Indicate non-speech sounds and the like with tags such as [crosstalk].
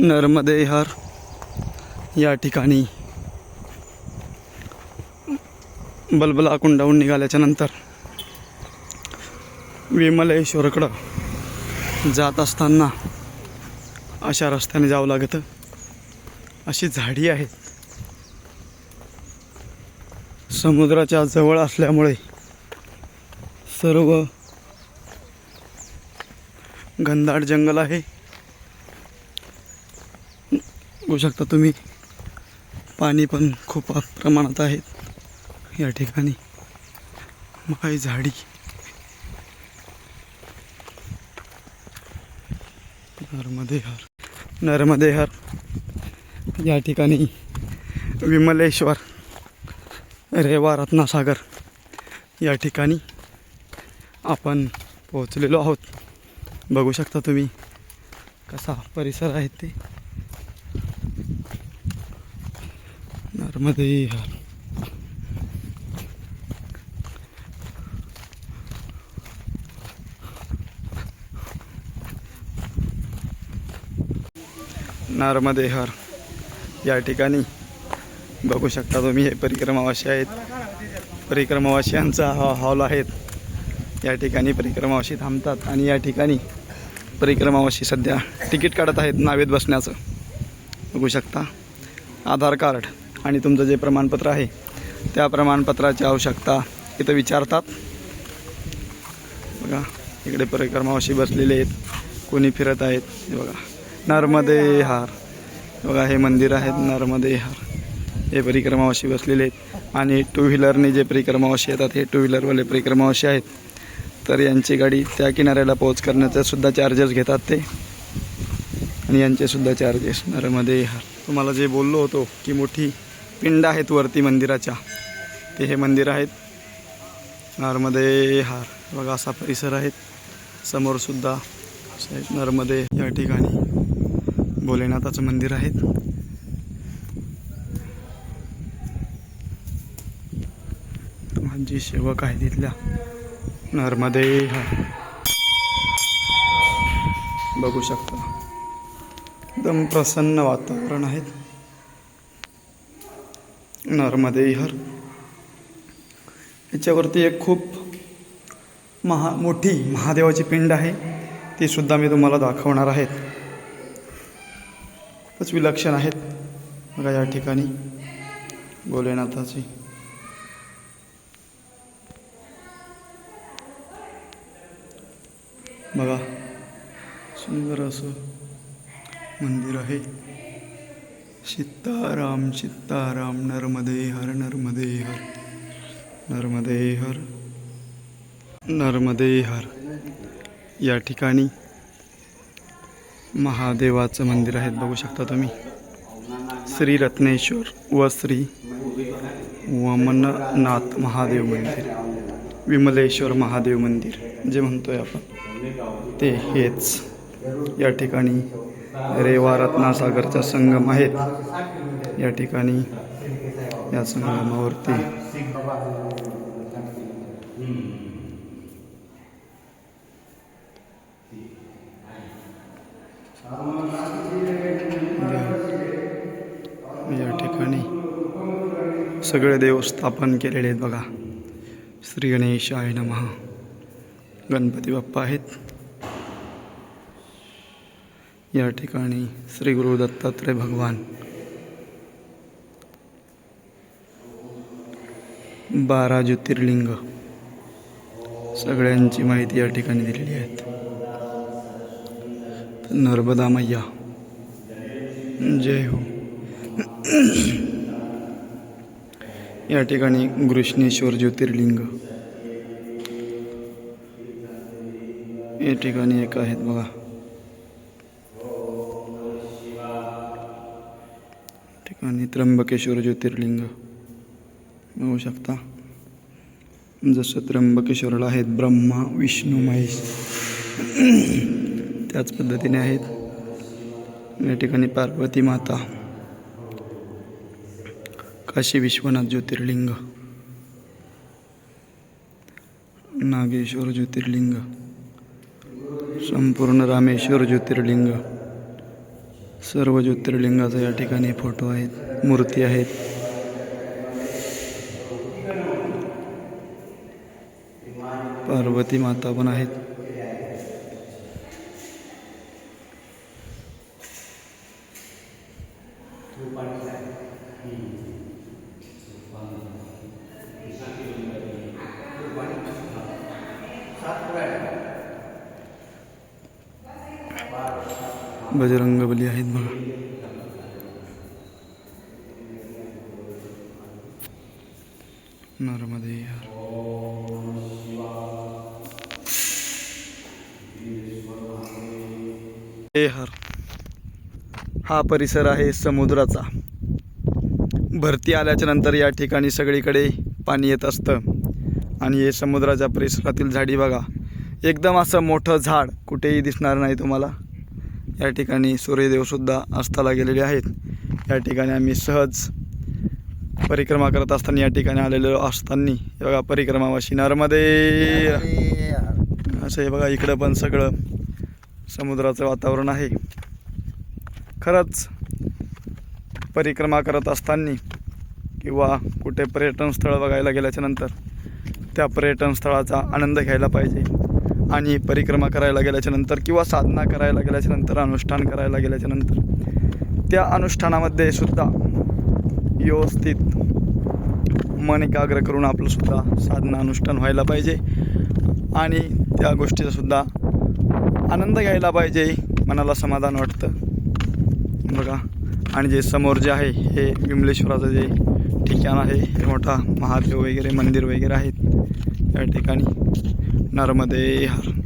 नर्मदे हर या ठिकाणी बलबला कुंडाहून निघाल्याच्या नंतर विमलेश्वरकडं जात असताना अशा रस्त्याने जावं लागतं. अशी झाडी आहेत समुद्राच्या जवळ असल्यामुळे सर्व घनदाट जंगल आहे. बघू शकता तुम्ही. पाणी पण खूप प्रमाणात आहेत या ठिकाणी मग काही झाडी नर्मदेहर नर्मदेहर या ठिकाणी विमलेश्वर रेवा रत्नासागर या ठिकाणी आपण पोहोचलेलो आहोत. बघू शकता तुम्ही कसा परिसर आहे ते. नर्मदे हर. नर्मदे या ठिकाणी बघू शकता तुम्ही हे परिक्रमावाशी आहेत. परिक्रमावाशियांचा हा हॉल आहेत. या ठिकाणी परिक्रमावाशी थांबतात आणि या ठिकाणी परिक्रमावाशी सध्या तिकीट काढत आहेत नावेत बसण्याचं. बघू शकता. आधार कार्ड. आणि तुमचं जे प्रमाणपत्र आहे त्या प्रमाणपत्राची आवश्यकता इथं विचारतात. बघा इकडे परिक्रमावशी बसलेले आहेत. कोणी फिरत आहेत. हे बघा नर्मदे हार. बघा हे मंदिर आहेत नर्मदे हार. हे परिक्रमावशी बसलेले आहेत. आणि टू व्हीलरने जे परिक्रमावशी येतात हे टू व्हीलरवाले परिक्रमावशी आहेत. तर यांची गाडी त्या किनाऱ्याला पोहोच करण्याचे सुद्धा चार्जेस घेतात ते. आणि यांचेसुद्धा चार्जेस नर्मदे हार. तुम्हाला जे बोललो होतो की मोठी पिंड आहेत वरती मंदिराच्या. ते हे मंदिर आहेत. नर्मदे हार. बघा असा परिसर आहेत समोरसुद्धा नर्मदे या ठिकाणी भोलेनाथाचं मंदिर आहे. जी सेवक आहे तिथल्या नर्मदे हा बघू शकता. एकदम प्रसन्न वातावरण आहे. नर्मदेहर याच्यावरती एक खूप महा मोठी महादेवाची पिंड आहे. ती सुद्धा मी तुम्हाला दाखवणार आहेत. खूपच विलक्षण आहेत. बघा या ठिकाणी. भोलेनाथाची. बघा. सुंदर असं मंदिर आहे. सीताराम सीताराम नर्मदे हर नर्मदे हर नर्मदे हर नर्मदे हर या ठिकाणी महादेवाचं मंदिर आहे बघू शकता तुम्ही. श्री रत्नेश्वर व श्री वमननाथ महादेव मंदिर विमलेश्वर महादेव मंदिर जे म्हणतोय आपण ते हेच या ठिकाणी रेवा रत्नासागरचा संगम आहेत या ठिकाणी या संगमावरती या ठिकाणी सगळे देव स्थापन केलेले आहेत बघा. श्री गणेशाय नमः. गणपती बाप्पा आहेत. या ठिकाणी श्री गुरु दत्तात्रय भगवान. बारा ज्योतिर्लिंग. सगळ्यांची माहिती या ठिकाणी दिलेली आहे नर्मदा मैया. जय हो. या ठिकाणी घृष्णेश्वर ज्योतिर्लिंग. या ठिकाणी एक आहेत बघा. आणि त्र्यंबकेश्वर ज्योतिर्लिंग. बघू शकता? जसं त्र्यंबकेश्वरला आहेत ब्रह्मा विष्णू महेश. [clears throat] त्याच पद्धतीने आहेत. या ठिकाणी पार्वती माता. काशी विश्वनाथ ज्योतिर्लिंग. नागेश्वर ज्योतिर्लिंग. संपूर्ण रामेश्वर ज्योतिर्लिंग. सर्व ज्योतिर्लिंगाचा या ठिकाणी फोटो आहेत मूर्ती आहेत. पार्वती माता पण आहेत. बजरंगबली आहेत बघा. नर्मदे हे हर हा परिसर आहे समुद्राचा. भरती आल्याच्यानंतर या ठिकाणी सगळीकडे पाणी येत असतं. आणि हे समुद्राच्या परिसरातील झाडी बघा. एकदम असं मोठं झाड कुठेही दिसणार नाही तुम्हाला. या ठिकाणी सूर्यदेवसुद्धा अस्ताला गेलेले आहेत. या ठिकाणी आम्ही सहज परिक्रमा करत असताना या ठिकाणी आलेलो असताना हे बघा परिक्रमावाशी नर्मदे. असं हे बघा इकडं पण सगळं समुद्राचं वातावरण आहे. खरंच परिक्रमा करत असताना किंवा कुठे पर्यटन स्थळ बघायला गेल्याच्यानंतर त्या पर्यटन स्थळाचा आनंद घ्यायला पाहिजे. आणि परिक्रमा करायला गेल्याच्यानंतर किंवा साधना करायला गेल्याच्यानंतर अनुष्ठान करायला गेल्याच्यानंतर त्या अनुष्ठानामध्ये सुद्धा व्यवस्थित मन एकाग्र करून आपलंसुद्धा साधना अनुष्ठान व्हायला पाहिजे आणि त्या गोष्टीचासुद्धा आनंद घ्यायला पाहिजे मनाला समाधान वाटतं. बघा आणि जे समोर जे आहे हे विमलेश्वराचं जे ठिकाण आहे हे मोठा महादेव वगैरे मंदिर वगैरे आहेत. या ठिकाणी नर्मदे हर.